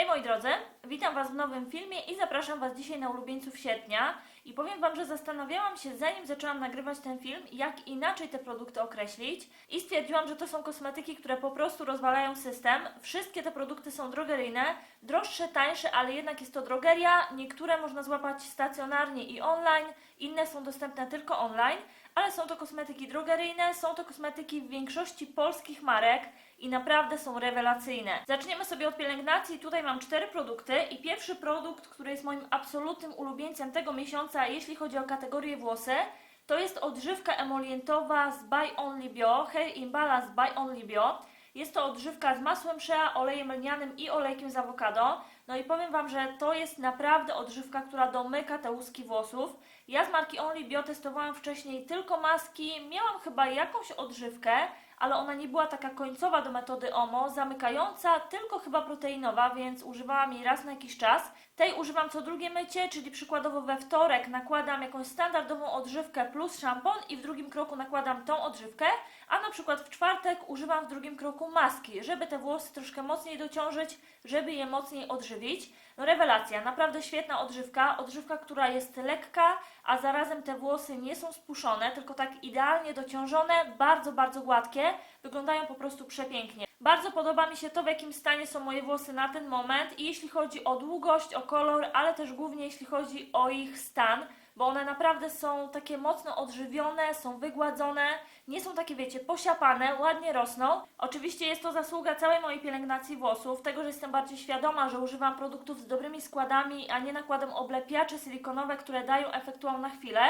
Hej moi drodzy, witam Was w nowym filmie i zapraszam Was dzisiaj na ulubieńców sierpnia. I powiem Wam, że zastanawiałam się, zanim zaczęłam nagrywać ten film, jak inaczej te produkty określić. I stwierdziłam, że to są kosmetyki, które po prostu rozwalają system. Wszystkie te produkty są drogeryjne, droższe, tańsze, ale jednak jest to drogeria. Niektóre można złapać stacjonarnie i online, inne są dostępne tylko online. Ale są to kosmetyki drogeryjne, są to kosmetyki w większości polskich marek i naprawdę są rewelacyjne. Zaczniemy sobie od pielęgnacji. Tutaj mam cztery produkty i pierwszy produkt, który jest moim absolutnym ulubieńcem tego miesiąca, jeśli chodzi o kategorię włosy, to jest odżywka emolientowa z By Only Bio, Hair in Balance By Only Bio. Jest to odżywka z masłem shea, olejem lnianym i olejkiem z awokado. No i powiem Wam, że to jest naprawdę odżywka, która domyka te łuski włosów. Ja z marki Only Bio testowałam wcześniej tylko maski, miałam chyba jakąś odżywkę, ale ona nie była taka końcowa do metody OMO, zamykająca, tylko chyba proteinowa, więc używałam jej raz na jakiś czas. Tej używam co drugie mycie, czyli przykładowo we wtorek nakładam jakąś standardową odżywkę plus szampon i w drugim kroku nakładam tą odżywkę, a na przykład w czwartek używam w drugim kroku maski, żeby te włosy troszkę mocniej dociążyć, żeby je mocniej odżywić. No rewelacja, naprawdę świetna odżywka, odżywka, która jest lekka, a zarazem te włosy nie są spuszczone, tylko tak idealnie dociążone, bardzo, bardzo gładkie, wyglądają po prostu przepięknie. Bardzo podoba mi się to, w jakim stanie są moje włosy na ten moment i jeśli chodzi o długość, o kolor, ale też głównie jeśli chodzi o ich stan, bo one naprawdę są takie mocno odżywione, są wygładzone, nie są takie, wiecie, posiapane, ładnie rosną. Oczywiście jest to zasługa całej mojej pielęgnacji włosów, tego, że jestem bardziej świadoma, że używam produktów z dobrymi składami, a nie nakładam oblepiacze silikonowe, które dają efektuą na chwilę.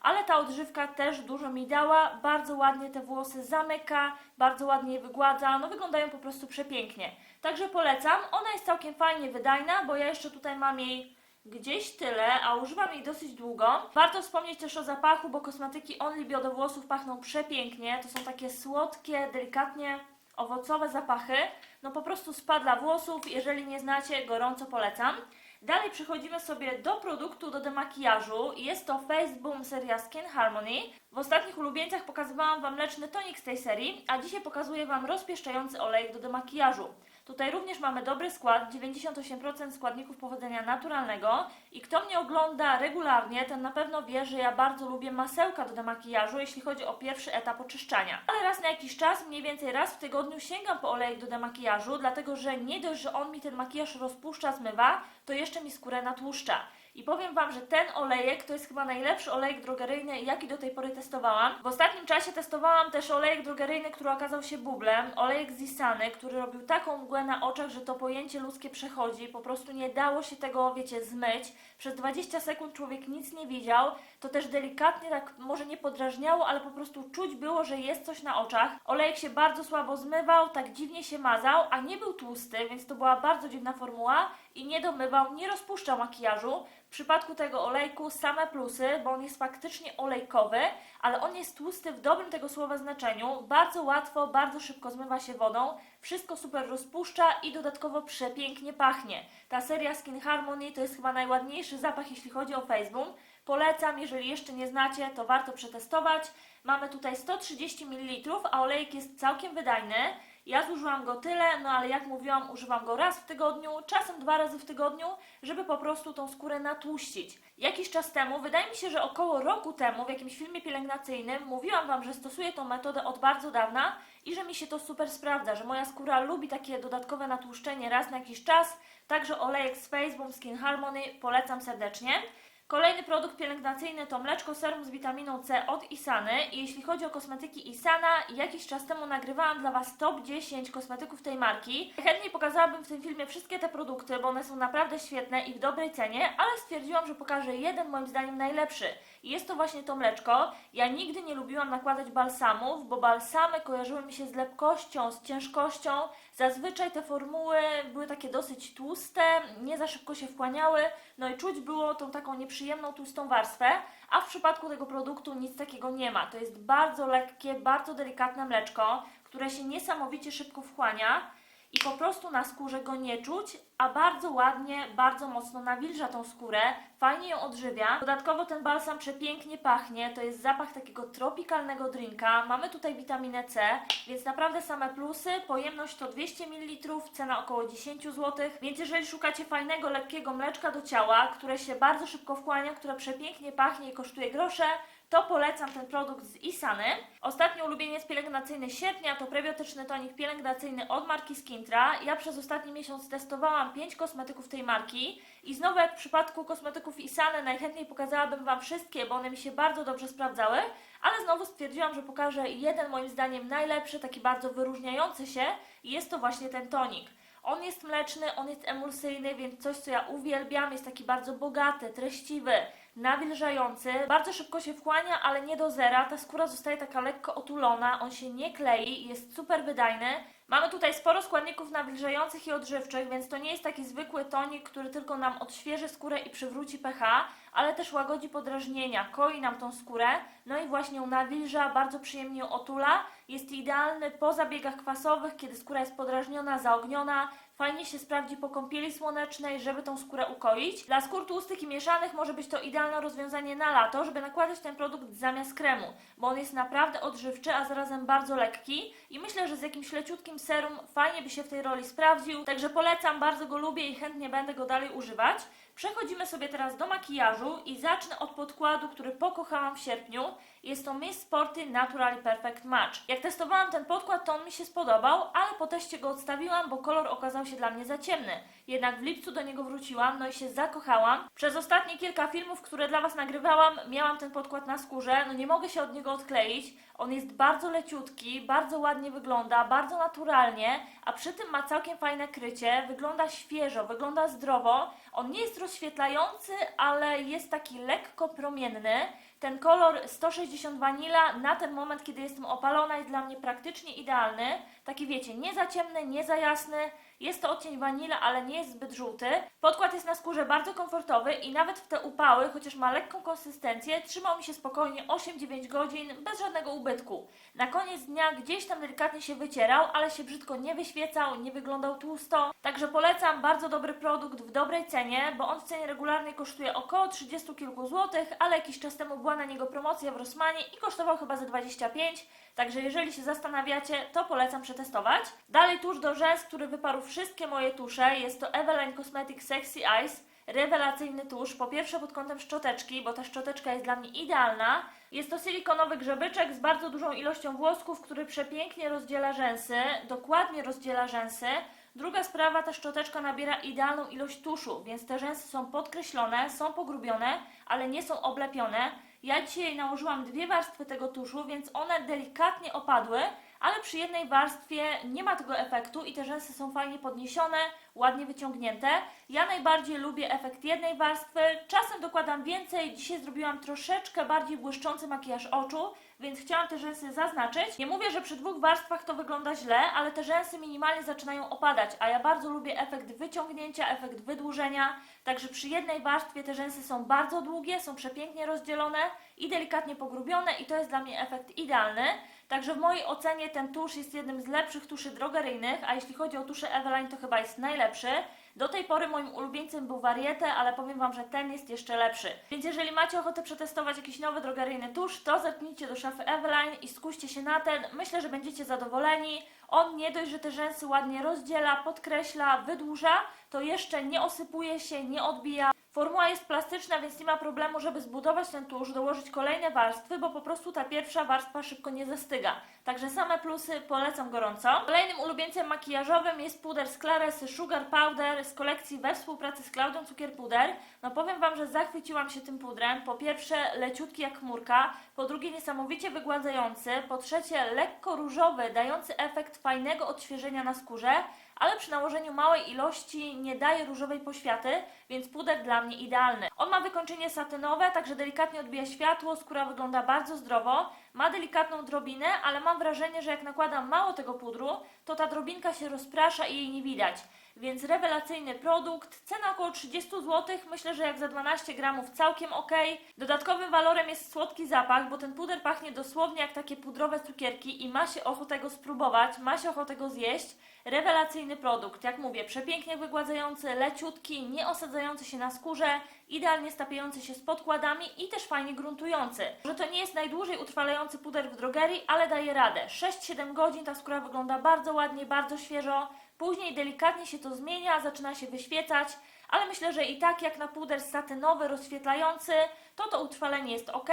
Ale ta odżywka też dużo mi dała, bardzo ładnie te włosy zamyka, bardzo ładnie je wygładza, no wyglądają po prostu przepięknie. Także polecam, ona jest całkiem fajnie wydajna, bo ja jeszcze tutaj mam jej gdzieś tyle, a używam jej dosyć długo. Warto wspomnieć też o zapachu, bo kosmetyki Only Bio do włosów pachną przepięknie. To są takie słodkie, delikatnie owocowe zapachy. No po prostu spadla włosów, jeżeli nie znacie, gorąco polecam. Dalej przechodzimy sobie do produktu do demakijażu. Jest to Face Boom seria Skin Harmony. W ostatnich ulubieńcach pokazywałam Wam mleczny tonik z tej serii, a dzisiaj pokazuję Wam rozpieszczający olejek do demakijażu. Tutaj również mamy dobry skład, 98% składników pochodzenia naturalnego i kto mnie ogląda regularnie, ten na pewno wie, że ja bardzo lubię masełka do demakijażu, jeśli chodzi o pierwszy etap oczyszczania. Ale raz na jakiś czas, mniej więcej raz w tygodniu sięgam po olejek do demakijażu, dlatego że nie dość, że on mi ten makijaż rozpuszcza, zmywa, to jeszcze mi skórę natłuszcza. I powiem Wam, że ten olejek to jest chyba najlepszy olejek drogeryjny, jaki do tej pory testowałam. W ostatnim czasie testowałam też olejek drogeryjny, który okazał się bublem. Olejek z Isany, który robił taką mgłę na oczach, że to pojęcie ludzkie przechodzi. Po prostu nie dało się tego, wiecie, zmyć. Przez 20 sekund człowiek nic nie widział. To też delikatnie tak może nie podrażniało, ale po prostu czuć było, że jest coś na oczach. Olejek się bardzo słabo zmywał, tak dziwnie się mazał, a nie był tłusty, więc to była bardzo dziwna formuła i nie domywał, nie rozpuszczał makijażu. W przypadku tego olejku same plusy, bo on jest faktycznie olejkowy, ale on jest tłusty w dobrym tego słowa znaczeniu. Bardzo łatwo, bardzo szybko zmywa się wodą. Wszystko super rozpuszcza i dodatkowo przepięknie pachnie. Ta seria Skin Harmony to jest chyba najładniejszy zapach, jeśli chodzi o Facebook. Polecam, jeżeli jeszcze nie znacie, to warto przetestować. Mamy tutaj 130 ml, a olejek jest całkiem wydajny. Ja zużyłam go tyle, no ale jak mówiłam, używam go raz w tygodniu, czasem dwa razy w tygodniu, żeby po prostu tą skórę natłuścić. Jakiś czas temu, wydaje mi się, że około roku temu, w jakimś filmie pielęgnacyjnym, mówiłam Wam, że stosuję tą metodę od bardzo dawna i że mi się to super sprawdza, że moja skóra lubi takie dodatkowe natłuszczenie raz na jakiś czas. Także olejek z Facebook Skin Harmony polecam serdecznie. Kolejny produkt pielęgnacyjny to mleczko serum z witaminą C od Isany. I jeśli chodzi o kosmetyki Isana, jakiś czas temu nagrywałam dla Was top 10 kosmetyków tej marki. Chętniej pokazałabym w tym filmie wszystkie te produkty, bo one są naprawdę świetne i w dobrej cenie, ale stwierdziłam, że pokażę jeden moim zdaniem najlepszy. I jest to właśnie to mleczko. Ja nigdy nie lubiłam nakładać balsamów, bo balsamy kojarzyły mi się z lepkością, z ciężkością. Zazwyczaj te formuły były takie dosyć tłuste, nie za szybko się wchłaniały, no i czuć było tą taką nieprzyjemną tłustą warstwę, a w przypadku tego produktu nic takiego nie ma. To jest bardzo lekkie, bardzo delikatne mleczko, które się niesamowicie szybko wchłania i po prostu na skórze go nie czuć, a bardzo ładnie, bardzo mocno nawilża tą skórę, fajnie ją odżywia. Dodatkowo ten balsam przepięknie pachnie, to jest zapach takiego tropikalnego drinka. Mamy tutaj witaminę C, więc naprawdę same plusy. Pojemność to 200 ml, cena około 10 zł, więc jeżeli szukacie fajnego, lekkiego mleczka do ciała, które się bardzo szybko wchłania, które przepięknie pachnie i kosztuje grosze, to polecam ten produkt z Isany. Ostatni ulubieniec pielęgnacyjny sierpnia to prebiotyczny tonik pielęgnacyjny od marki Skintra. Ja przez ostatni miesiąc testowałam 5 kosmetyków tej marki i znowu jak w przypadku kosmetyków Isany najchętniej pokazałabym Wam wszystkie, bo one mi się bardzo dobrze sprawdzały, ale znowu stwierdziłam, że pokażę jeden moim zdaniem najlepszy, taki bardzo wyróżniający się i jest to właśnie ten tonik. On jest mleczny, on jest emulsyjny, więc coś, co ja uwielbiam, jest taki bardzo bogaty, treściwy, nawilżający. Bardzo szybko się wchłania, ale nie do zera. Ta skóra zostaje taka lekko otulona, on się nie klei, jest super wydajny. Mamy tutaj sporo składników nawilżających i odżywczych, więc to nie jest taki zwykły tonik, który tylko nam odświeży skórę i przywróci pH, ale też łagodzi podrażnienia, koi nam tą skórę, no i właśnie ją nawilża, bardzo przyjemnie ją otula. Jest idealny po zabiegach kwasowych, kiedy skóra jest podrażniona, zaogniona. Fajnie się sprawdzi po kąpieli słonecznej, żeby tą skórę ukoić. Dla skór tłustych i mieszanych może być to idealne rozwiązanie na lato, żeby nakładać ten produkt zamiast kremu, bo on jest naprawdę odżywczy, a zarazem bardzo lekki i myślę, że z jakimś leciutkim serum fajnie by się w tej roli sprawdził. Także polecam, bardzo go lubię i chętnie będę go dalej używać. Przechodzimy sobie teraz do makijażu i zacznę od podkładu, który pokochałam w sierpniu. Jest to Miss Sporty Naturally Perfect Match. Jak testowałam ten podkład, to on mi się spodobał, ale po teście go odstawiłam, bo kolor okazał się dla mnie za ciemny. Jednak w lipcu do niego wróciłam, no i się zakochałam. Przez ostatnie kilka filmów, które dla Was nagrywałam, miałam ten podkład na skórze, no nie mogę się od niego odkleić. On jest bardzo leciutki, bardzo ładnie wygląda, bardzo naturalnie, a przy tym ma całkiem fajne krycie, wygląda świeżo, wygląda zdrowo. On nie jest rozświetlający, ale jest taki lekko promienny. Ten kolor 160 wanila na ten moment, kiedy jestem opalona, jest dla mnie praktycznie idealny. Taki wiecie, nie za ciemny, nie za jasny. Jest to odcień wanila, ale nie jest zbyt żółty. Podkład jest na skórze bardzo komfortowy i nawet w te upały, chociaż ma lekką konsystencję, trzymał mi się spokojnie 8-9 godzin bez żadnego ubytku. Na koniec dnia gdzieś tam delikatnie się wycierał, ale się brzydko nie wyświecał, nie wyglądał tłusto. Także polecam bardzo dobry produkt w dobrej cenie, bo on w cenie regularnej kosztuje około 30 kilku złotych, ale jakiś czas temu była na niego promocja w Rossmanie i kosztował chyba ze 25. Także jeżeli się zastanawiacie, to polecam przetestować. Dalej tusz do rzęs, który wyparł wszystkie moje tusze. Jest to Eveline Cosmetics Sexy Eyes. Rewelacyjny tusz. Po pierwsze pod kątem szczoteczki, bo ta szczoteczka jest dla mnie idealna. Jest to silikonowy grzebyczek z bardzo dużą ilością włosków, który przepięknie rozdziela rzęsy, dokładnie rozdziela rzęsy. Druga sprawa, ta szczoteczka nabiera idealną ilość tuszu, więc te rzęsy są podkreślone, są pogrubione, ale nie są oblepione. Ja dzisiaj nałożyłam dwie warstwy tego tuszu, więc one delikatnie opadły, ale przy jednej warstwie nie ma tego efektu i te rzęsy są fajnie podniesione, ładnie wyciągnięte. Ja najbardziej lubię efekt jednej warstwy, czasem dokładam więcej. Dzisiaj zrobiłam troszeczkę bardziej błyszczący makijaż oczu, więc chciałam te rzęsy zaznaczyć. Nie mówię, że przy dwóch warstwach to wygląda źle, ale te rzęsy minimalnie zaczynają opadać, a ja bardzo lubię efekt wyciągnięcia, efekt wydłużenia. Także przy jednej warstwie te rzęsy są bardzo długie, są przepięknie rozdzielone i delikatnie pogrubione i to jest dla mnie efekt idealny. Także w mojej ocenie ten tusz jest jednym z lepszych tuszy drogeryjnych, a jeśli chodzi o tusze Eveline to chyba jest najlepszy. Do tej pory moim ulubieńcem był Variete, ale powiem Wam, że ten jest jeszcze lepszy. Więc jeżeli macie ochotę przetestować jakiś nowy drogeryjny tusz, to zerknijcie do szafy Eveline i skuście się na ten. Myślę, że będziecie zadowoleni. On nie dość, że te rzęsy ładnie rozdziela, podkreśla, wydłuża, to jeszcze nie osypuje się, nie odbija. Formuła jest plastyczna, więc nie ma problemu, żeby zbudować ten tusz, dołożyć kolejne warstwy, bo po prostu ta pierwsza warstwa szybko nie zastyga. Także same plusy polecam gorąco. Kolejnym ulubieńcem makijażowym jest puder z Claresy Sugar Powder z kolekcji we współpracy z Klaudią Cukier Puder. No powiem Wam, że zachwyciłam się tym pudrem. Po pierwsze leciutki jak chmurka, po drugie niesamowicie wygładzający, po trzecie lekko różowy, dający efekt fajnego odświeżenia na skórze, ale przy nałożeniu małej ilości nie daje różowej poświaty, więc puder dla mnie idealny. On ma wykończenie satynowe, także delikatnie odbija światło, skóra wygląda bardzo zdrowo, ma delikatną drobinę, ale mam wrażenie, że jak nakładam mało tego pudru, to ta drobinka się rozprasza i jej nie widać. Więc rewelacyjny produkt. Cena około 30 zł, myślę, że jak za 12 gramów całkiem ok. Dodatkowym walorem jest słodki zapach, bo ten puder pachnie dosłownie jak takie pudrowe cukierki i ma się ochotę go spróbować, ma się ochotę go zjeść. Rewelacyjny produkt, jak mówię, przepięknie wygładzający, leciutki, nie osadzający się na skórze, idealnie stapiający się z podkładami i też fajnie gruntujący. Że to nie jest najdłużej utrwalający puder w drogerii, ale daje radę. 6-7 godzin ta skóra wygląda bardzo ładnie, bardzo świeżo. Później delikatnie się to zmienia, zaczyna się wyświecać, ale myślę, że i tak jak na puder satynowy, rozświetlający, to to utrwalenie jest ok.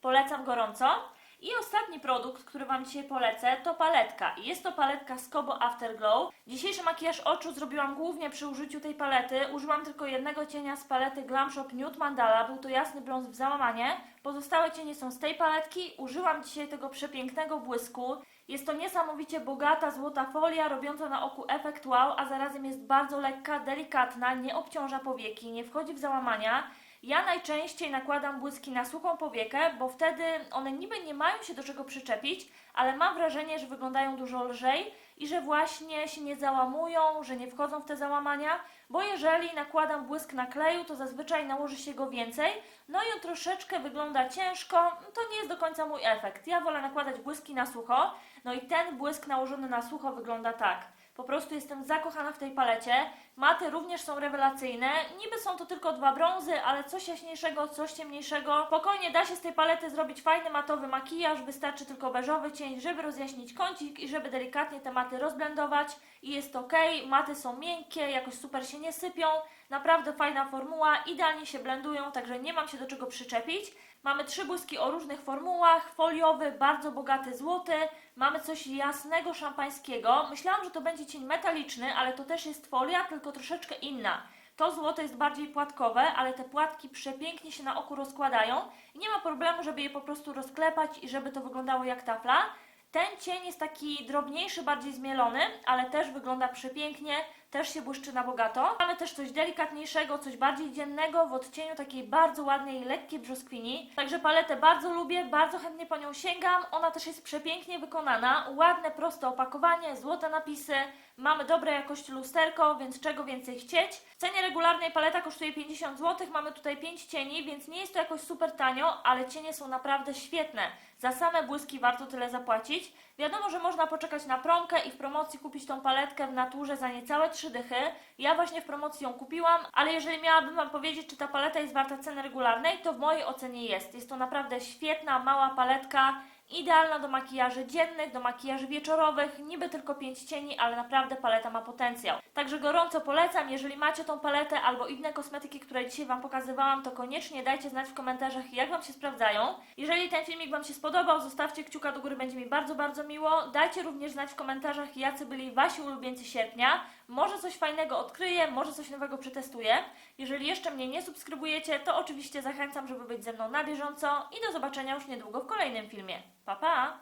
Polecam gorąco. I ostatni produkt, który Wam dzisiaj polecę, to paletka. Jest to paletka Skobo Afterglow. Dzisiejszy makijaż oczu zrobiłam głównie przy użyciu tej palety. Użyłam tylko jednego cienia z palety Glam Shop Nude Mandala. Był to jasny brąz w załamanie. Pozostałe cienie są z tej paletki. Użyłam dzisiaj tego przepięknego błysku. Jest to niesamowicie bogata złota folia, robiąca na oku efekt wow, a zarazem jest bardzo lekka, delikatna, nie obciąża powieki, nie wchodzi w załamania. Ja najczęściej nakładam błyski na suchą powiekę, bo wtedy one niby nie mają się do czego przyczepić, ale mam wrażenie, że wyglądają dużo lżej i że właśnie się nie załamują, że nie wchodzą w te załamania, bo jeżeli nakładam błysk na kleju, to zazwyczaj nałoży się go więcej, no i on troszeczkę wygląda ciężko, to nie jest do końca mój efekt. Ja wolę nakładać błyski na sucho, no i ten błysk nałożony na sucho wygląda tak. Po prostu jestem zakochana w tej palecie. Maty również są rewelacyjne. Niby są to tylko dwa brązy, ale coś jaśniejszego, coś ciemniejszego. Spokojnie da się z tej palety zrobić fajny matowy makijaż. Wystarczy tylko beżowy cień, żeby rozjaśnić kącik i żeby delikatnie te maty rozblendować. I jest ok. Maty są miękkie, jakoś super się nie sypią. Naprawdę fajna formuła, idealnie się blendują, także nie mam się do czego przyczepić. Mamy trzy błyski o różnych formułach, foliowy, bardzo bogaty złoty, mamy coś jasnego szampańskiego. Myślałam, że to będzie cień metaliczny, ale to też jest folia, tylko troszeczkę inna. To złoto jest bardziej płatkowe, ale te płatki przepięknie się na oku rozkładają i nie ma problemu, żeby je po prostu rozklepać i żeby to wyglądało jak tafla. Ten cień jest taki drobniejszy, bardziej zmielony, ale też wygląda przepięknie, też się błyszczy na bogato. Mamy też coś delikatniejszego, coś bardziej dziennego w odcieniu takiej bardzo ładnej, lekkiej brzoskwini. Także paletę bardzo lubię, bardzo chętnie po nią sięgam. Ona też jest przepięknie wykonana, ładne, proste opakowanie, złote napisy. Mamy dobre jakości lusterko, więc czego więcej chcieć. W cenie regularnej paleta kosztuje 50 zł, mamy tutaj 5 cieni, więc nie jest to jakoś super tanio, ale cienie są naprawdę świetne. Za same błyski warto tyle zapłacić. Wiadomo, że można poczekać na promkę i w promocji kupić tą paletkę w naturze za niecałe 3 dychy. Ja właśnie w promocji ją kupiłam, ale jeżeli miałabym Wam powiedzieć, czy ta paleta jest warta ceny regularnej, to w mojej ocenie jest. Jest to naprawdę świetna, mała paletka. Idealna do makijaży dziennych, do makijaży wieczorowych, niby tylko 5 cieni, ale naprawdę paleta ma potencjał. Także gorąco polecam, jeżeli macie tą paletę albo inne kosmetyki, które dzisiaj Wam pokazywałam, to koniecznie dajcie znać w komentarzach, jak Wam się sprawdzają. Jeżeli ten filmik Wam się spodobał, zostawcie kciuka do góry, będzie mi bardzo, bardzo miło. Dajcie również znać w komentarzach, jacy byli Wasi ulubieńcy sierpnia. Może coś fajnego odkryję, może coś nowego przetestuję. Jeżeli jeszcze mnie nie subskrybujecie, to oczywiście zachęcam, żeby być ze mną na bieżąco i do zobaczenia już niedługo w kolejnym filmie. Pa, pa!